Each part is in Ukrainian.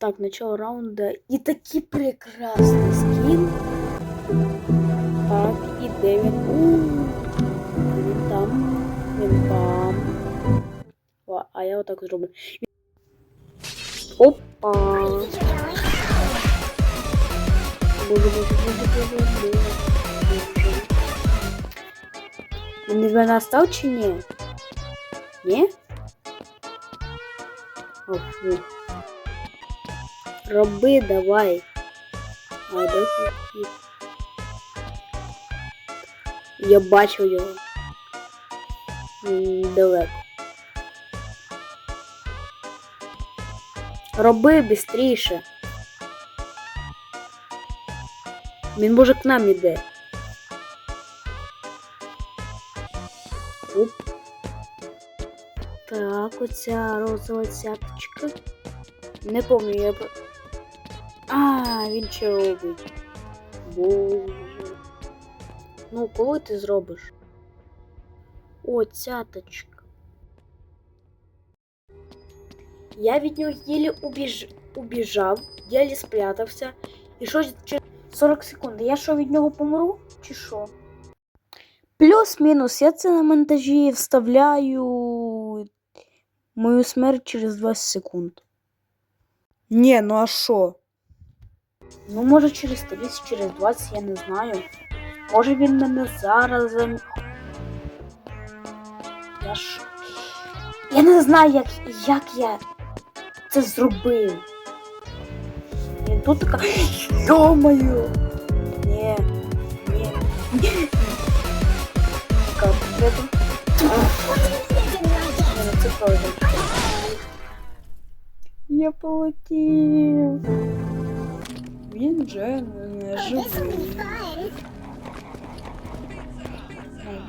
Так, начало раунда. І такий прекрасний скін. Так, і де він? У, Він там, він там. О, а я отак зроблю. Опа! Боже, боже, боже, боже, боже. боже. Він тебе настав чи ні? Ні? О, фу. Роби давай. А де тут? Я бачу його. Далеко. Роби бістріше. Він може к нам іде. Так, оця розова цяточка. Не пам'ятаю, я... А, він що робить? Боже. Ну, коли ти зробиш? О, цяточка. Я від нього єлі убіж... убіжав, єлі спрятався. І що через 40 секунд. Я що від нього помру? Чи що? Плюс-мінус, я це на монтажі вставляю мою смерть через 20 секунд. Ні, ну а що? Ну, може через 30, через 20, я не знаю. Може він мене зараз зам... Я ж. Я не знаю, як, як я це зробив. Він тут така. Йо-моє! Ні. Ні. Ні. Така. Ну це пройде. Я полетів. Він вже не живий.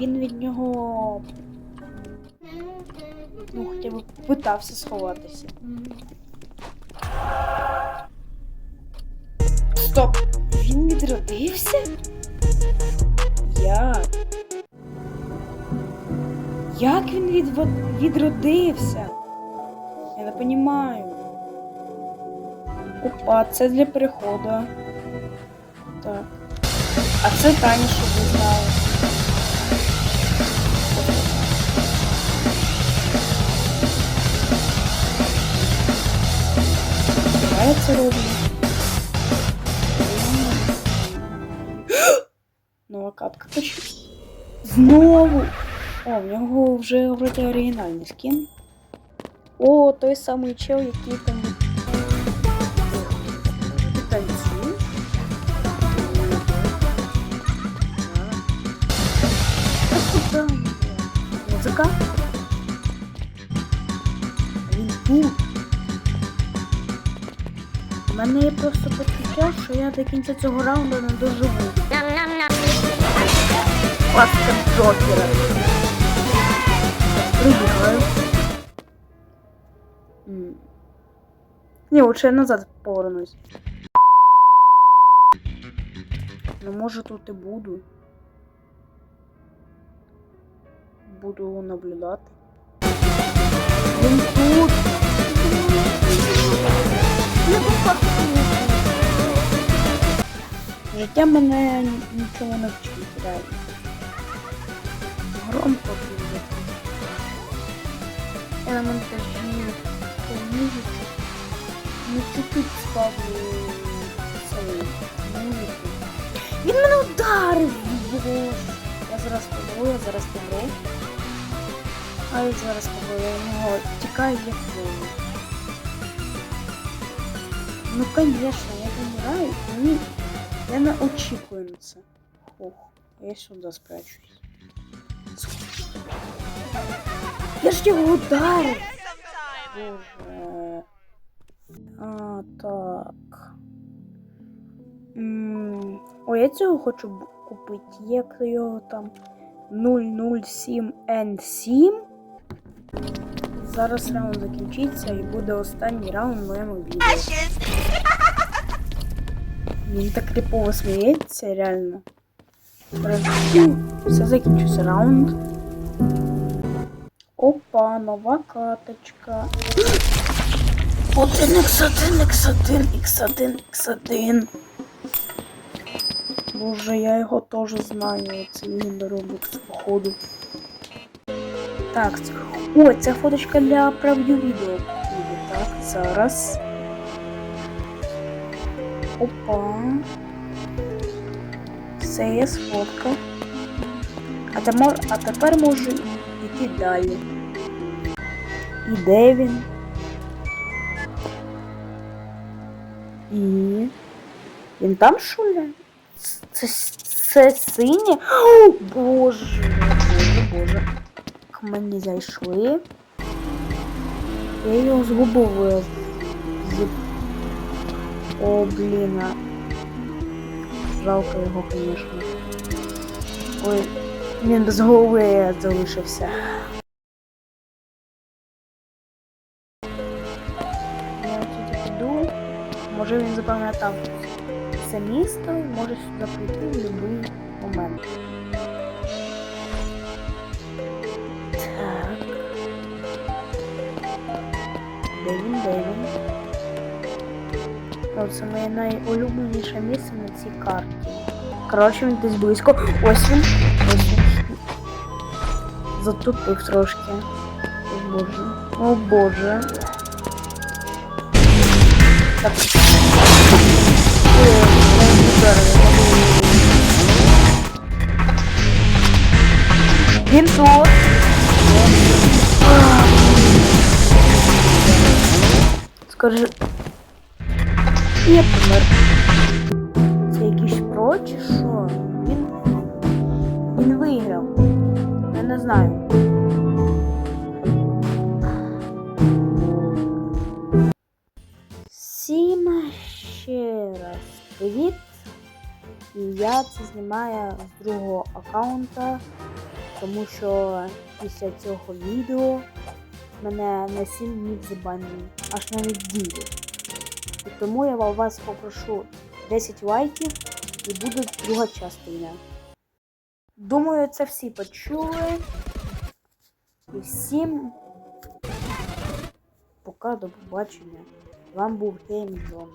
Він від нього. Ну, хоча б питався сховатися. Стоп! Він відродився? Як? Як він відво- відродився? Я не розумію. Це для переходу. Так. А це Таня, щоб ви знали. Я це роблю. Нова катка хочу. Знову! О, в нього вже вроде оригінальний скін. О, той самий чел, який там куди? Музика? Він тут. Мене є просто почуття, що я до кінця цього раунду не доживу. Паска Джокера. Прибігаю. Ні, лучше я назад повернусь. Ну, може тут і буду. Буду наблюдати. Він тут. Життя мене нічого не вчить, реально. Громко дуже. Я на монтажі. Ну це тут ставлю музику. Він мене ударив! Боже. Я зараз помру, я зараз помру. А я зараз помру, я в нього тікаю як воду. Ну, конечно, я помираю, ні. Я не очікую на це. Ох, я сюди спрячусь. Я ж його ударив! Боже. А, так. М, О, я цього хочу купити. Як його там 007N7. Зараз раунд закінчиться і буде останній раунд в моєму відео. Він так кріпово сміється, реально. Все закінчився раунд. Опа, нова каточка. 1 x1, x1, x1, x1. Боже, я його теж знаю. Це він Робокс, походу. Так. О, це фоточка для прев'ю відео. Так, зараз. Опа. Це є сфотка. А, тепер, а тепер можу йти далі. І де він? І. Він там ли? Це, це синє? О, боже, боже, боже. К мені зайшли. Я його згубив. З... О, блін. Жалко його, звісно. Ой, він без голови залишився. Я туди піду. Може він запам'ятав це місто і може сюди прийти в будь-який момент. Так. Де він, де він? О, це моє найулюбленіше місце на цій карті. Коротше, він десь близько. Ось він. Ось він. Затупив трошки. О боже. О боже. Так. Він тут. Скажи. Я помер. Це якийсь про чи що? Він. Він виграв. Я не знаю. Всім ще раз привіт. І я це знімаю з другого аккаунта, тому що після цього відео мене на 7 днів забанили, аж на неділю. І тому я вас попрошу 10 лайків і буде друга частина. Думаю, це всі почули. І всім пока до побачення. Вам був Геймзон.